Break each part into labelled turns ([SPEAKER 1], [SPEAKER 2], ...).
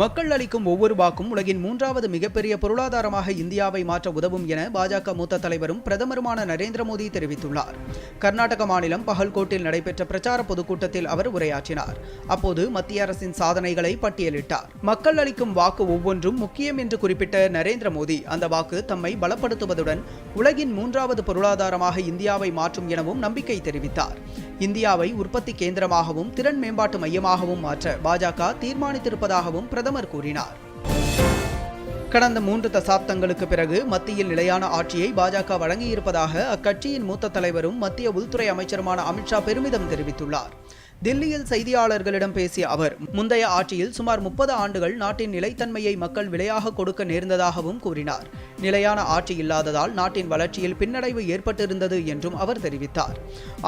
[SPEAKER 1] மக்கள் அளிக்கும் ஒவ்வொரு வாக்கும் உலகின் மூன்றாவது மிகப்பெரிய பொருளாதாரமாக இந்தியாவை மாற்ற உதவும் என பாஜக மூத்த தலைவரும் பிரதமருமான நரேந்திர மோடி தெரிவித்துள்ளார் கர்நாடக மாநிலம் பகல்கோட்டில் நடைபெற்ற பிரச்சார பொதுக்கூட்டத்தில் அவர் உரையாற்றினார் அப்போது மத்திய அரசின் சாதனைகளை பட்டியலிட்டார் மக்கள் அளிக்கும் வாக்கு ஒவ்வொன்றும் முக்கியம் என்று குறிப்பிட்ட நரேந்திர மோடி அந்த வாக்கு தம்மை பலப்படுத்துவதுடன் உலகின் மூன்றாவது பொருளாதாரமாக இந்தியாவை மாற்றும் எனவும் நம்பிக்கை தெரிவித்தார் இந்தியாவை உற்பத்தி கேந்திரமாகவும் திறன் மேம்பாட்டு மையமாகவும் மாற்ற பாஜக தீர்மானித்திருப்பதாகவும் பிரதமர் பிரதமர் கூறினார் கடந்த மூன்று தசாப்தங்களுக்கு பிறகு மத்தியில் நிலையான ஆட்சியை பாஜக வழங்கியிருப்பதாக அக்கட்சியின் மூத்த தலைவரும் மத்திய உள்துறை அமைச்சருமான அமித்ஷா பெருமிதம் தெரிவித்துள்ளார் தில்லியில் செய்தியாளர்களிடம் பேசிய அவர் முந்தைய ஆட்சியில் சுமார் முப்பது ஆண்டுகள் நாட்டின் நிலைத்தன்மையை மக்கள் விலையாக கொடுக்க நேர்ந்ததாகவும் கூறினார் நிலையான ஆட்சி இல்லாததால் நாட்டின் வளர்ச்சியில் பின்னடைவு ஏற்பட்டிருந்தது என்றும் அவர் தெரிவித்தார்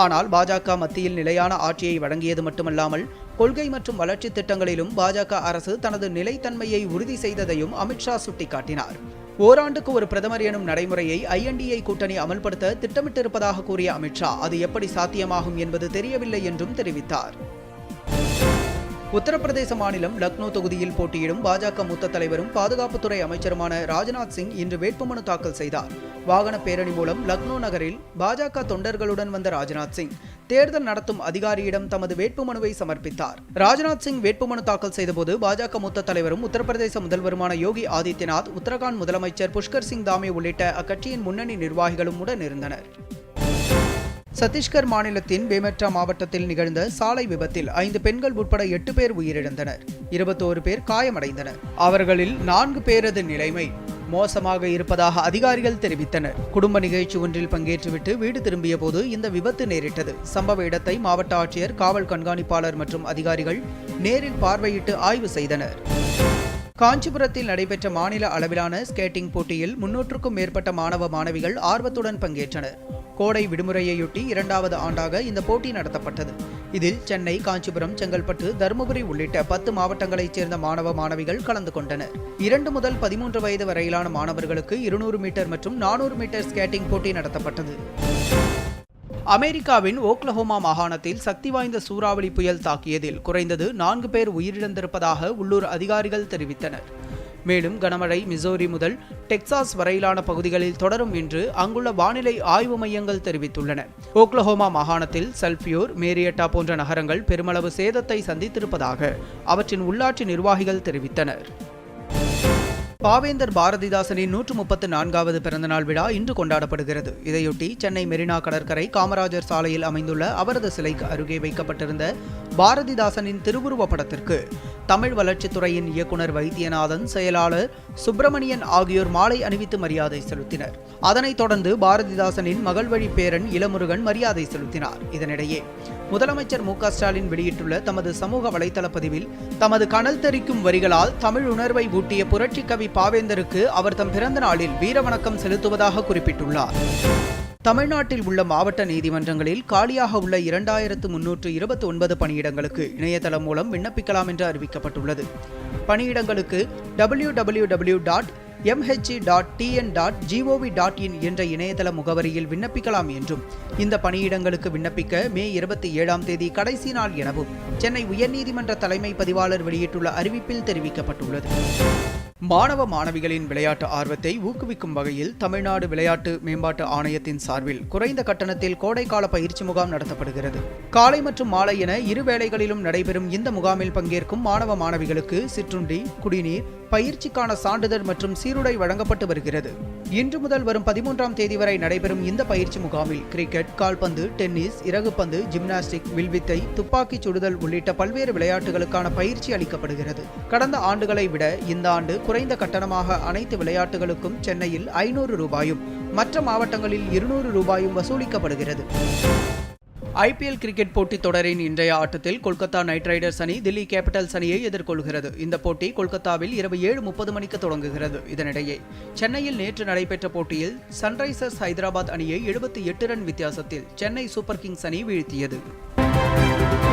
[SPEAKER 1] ஆனால் பாஜக மத்தியில் நிலையான ஆட்சியை வழங்கியது மட்டுமல்லாமல் கொள்கை மற்றும் வளர்ச்சி திட்டங்களிலும் பாஜக அரசு தனது நிலைத்தன்மையை உறுதி செய்ததையும் அமித்ஷா சுட்டிக்காட்டினார் ஓராண்டுக்கு ஒரு பிரதமர் எனும் நடைமுறையை ஐஎன்டிஐ கூட்டணி அமல்படுத்த திட்டமிட்டிருப்பதாக கூறிய அமித்ஷா அது எப்படி சாத்தியமாகும் என்பது தெரியவில்லை என்றும் தெரிவித்தார் உத்தரப்பிரதேச மாநிலம் லக்னோ தொகுதியில் போட்டியிடும் பாஜக மூத்த தலைவரும் பாதுகாப்புத்துறை அமைச்சருமான ராஜ்நாத் சிங் இன்று வேட்புமனு தாக்கல் செய்தார் வாகன பேரணி மூலம் லக்னோ நகரில் பாஜக தொண்டர்களுடன் வந்த ராஜ்நாத் சிங் தேர்தல் நடத்தும் அதிகாரியிடம் தமது வேட்புமனுவை சமர்ப்பித்தார் ராஜ்நாத் சிங் வேட்புமனு தாக்கல் செய்தபோது பாஜக மூத்த தலைவரும் உத்தரப்பிரதேச முதல்வருமான யோகி ஆதித்யநாத் உத்தரகாண்ட் முதலமைச்சர் புஷ்கர் சிங் தாமே உள்ளிட்ட அக்கட்சியின் முன்னணி நிர்வாகிகளும் உடன் இருந்தனர் சத்தீஸ்கர் மாநிலத்தின் பேமெட்ரா மாவட்டத்தில் நிகழ்ந்த சாலை விபத்தில் ஐந்து பெண்கள் உட்பட எட்டு பேர் உயிரிழந்தனர் இருபத்தோரு பேர் காயமடைந்தனர் அவர்களில் நான்கு பேரது நிலைமை மோசமாக இருப்பதாக அதிகாரிகள் தெரிவித்தனர் குடும்ப நிகழ்ச்சி ஒன்றில் பங்கேற்றுவிட்டு வீடு திரும்பிய போது இந்த விபத்து நேரிட்டது சம்பவ இடத்தை மாவட்ட ஆட்சியர் காவல் கண்காணிப்பாளர் மற்றும் அதிகாரிகள் நேரில் பார்வையிட்டு ஆய்வு செய்தனர் காஞ்சிபுரத்தில் நடைபெற்ற மாநில அளவிலான ஸ்கேட்டிங் போட்டியில் முன்னூற்றுக்கும் மேற்பட்ட மாணவ மாணவிகள் ஆர்வத்துடன் பங்கேற்றனர் கோடை விடுமுறையையொட்டி இரண்டாவது ஆண்டாக இந்த போட்டி நடத்தப்பட்டது இதில் சென்னை காஞ்சிபுரம் செங்கல்பட்டு தருமபுரி உள்ளிட்ட பத்து மாவட்டங்களைச் சேர்ந்த மாணவ மாணவிகள் கலந்து கொண்டனர் இரண்டு முதல் பதிமூன்று வயது வரையிலான மாணவர்களுக்கு இருநூறு மீட்டர் மற்றும் நானூறு மீட்டர் ஸ்கேட்டிங் போட்டி நடத்தப்பட்டது அமெரிக்காவின் ஓக்லஹோமா மாகாணத்தில் சக்தி வாய்ந்த சூறாவளி புயல் தாக்கியதில் குறைந்தது நான்கு பேர் உயிரிழந்திருப்பதாக உள்ளூர் அதிகாரிகள் தெரிவித்தனர் மேலும் கனமழை மிசோரி முதல் டெக்சாஸ் வரையிலான பகுதிகளில் தொடரும் என்று அங்குள்ள வானிலை ஆய்வு மையங்கள் தெரிவித்துள்ளன ஓக்லஹோமா மாகாணத்தில் சல்பியூர் மேரியட்டா போன்ற நகரங்கள் பெருமளவு சேதத்தை சந்தித்திருப்பதாக அவற்றின் உள்ளாட்சி நிர்வாகிகள் தெரிவித்தனர் பாவேந்தர் பாரதிதாசனின் நூற்று முப்பத்து நான்காவது பிறந்தநாள் விழா இன்று கொண்டாடப்படுகிறது இதையொட்டி சென்னை மெரினா கடற்கரை காமராஜர் சாலையில் அமைந்துள்ள அவரது சிலைக்கு அருகே வைக்கப்பட்டிருந்த பாரதிதாசனின் திருவுருவ படத்திற்கு தமிழ் வளர்ச்சித்துறையின் இயக்குனர் வைத்தியநாதன் செயலாளர் சுப்பிரமணியன் ஆகியோர் மாலை அணிவித்து மரியாதை செலுத்தினர் அதனைத் தொடர்ந்து பாரதிதாசனின் மகள் வழி பேரன் இளமுருகன் மரியாதை செலுத்தினார் இதனிடையே முதலமைச்சர் மு ஸ்டாலின் வெளியிட்டுள்ள தமது சமூக வலைதள பதிவில் தமது கணல் தெரிக்கும் வரிகளால் தமிழ் உணர்வை ஊட்டிய புரட்சி கவி பாவேந்தருக்கு அவர் தம் பிறந்த நாளில் வீரவணக்கம் செலுத்துவதாக குறிப்பிட்டுள்ளார் தமிழ்நாட்டில் உள்ள மாவட்ட நீதிமன்றங்களில் காலியாக உள்ள இரண்டாயிரத்து முன்னூற்று இருபத்தி ஒன்பது பணியிடங்களுக்கு இணையதளம் மூலம் விண்ணப்பிக்கலாம் என்று அறிவிக்கப்பட்டுள்ளது பணியிடங்களுக்கு W W W dot MHE dot TN dot GOV dot in என்ற இணையதள முகவரியில் விண்ணப்பிக்கலாம் என்றும் இந்த பணியிடங்களுக்கு விண்ணப்பிக்க மே இருபத்தி ஏழாம் தேதி கடைசி நாள் எனவும் சென்னை உயர்நீதிமன்ற தலைமை பதிவாளர் வெளியிட்டுள்ள அறிவிப்பில் தெரிவிக்கப்பட்டுள்ளது மாணவ மாணவிகளின் விளையாட்டு ஆர்வத்தை ஊக்குவிக்கும் வகையில் தமிழ்நாடு விளையாட்டு மேம்பாட்டு ஆணையத்தின் சார்பில் குறைந்த கட்டணத்தில் கோடைக்கால பயிற்சி முகாம் நடத்தப்படுகிறது காலை மற்றும் மாலை என இரு வேளைகளிலும் நடைபெறும் இந்த முகாமில் பங்கேற்கும் மாணவ மாணவிகளுக்கு சிற்றுண்டி குடிநீர் பயிற்சிக்கான சான்றிதழ் மற்றும் சீருடை வழங்கப்பட்டு வருகிறது இன்று முதல் வரும் பதிமூன்றாம் தேதி வரை நடைபெறும் இந்த பயிற்சி முகாமில் கிரிக்கெட் கால்பந்து டென்னிஸ் இறகுப்பந்து ஜிம்னாஸ்டிக் வில்வித்தை துப்பாக்கி சுடுதல் உள்ளிட்ட பல்வேறு விளையாட்டுகளுக்கான பயிற்சி அளிக்கப்படுகிறது கடந்த ஆண்டுகளை விட இந்த ஆண்டு குறைந்த கட்டணமாக அனைத்து விளையாட்டுகளுக்கும் சென்னையில் ஐநூறு ரூபாயும் மற்ற மாவட்டங்களில் இருநூறு ரூபாயும் வசூலிக்கப்படுகிறது ஐபிஎல் கிரிக்கெட் போட்டித் தொடரின் இன்றைய ஆட்டத்தில் கொல்கத்தா நைட் ரைடர்ஸ் அணி தில்லி கேபிட்டல்ஸ் அணியை எதிர்கொள்கிறது இந்த போட்டி கொல்கத்தாவில் இரவு ஏழு முப்பது மணிக்கு தொடங்குகிறது இதனிடையே சென்னையில் நேற்று நடைபெற்ற போட்டியில் சன்ரைசர்ஸ் ஹைதராபாத் அணியை எழுபத்தி எட்டு ரன் வித்தியாசத்தில் சென்னை சூப்பர் கிங்ஸ் அணி வீழ்த்தியது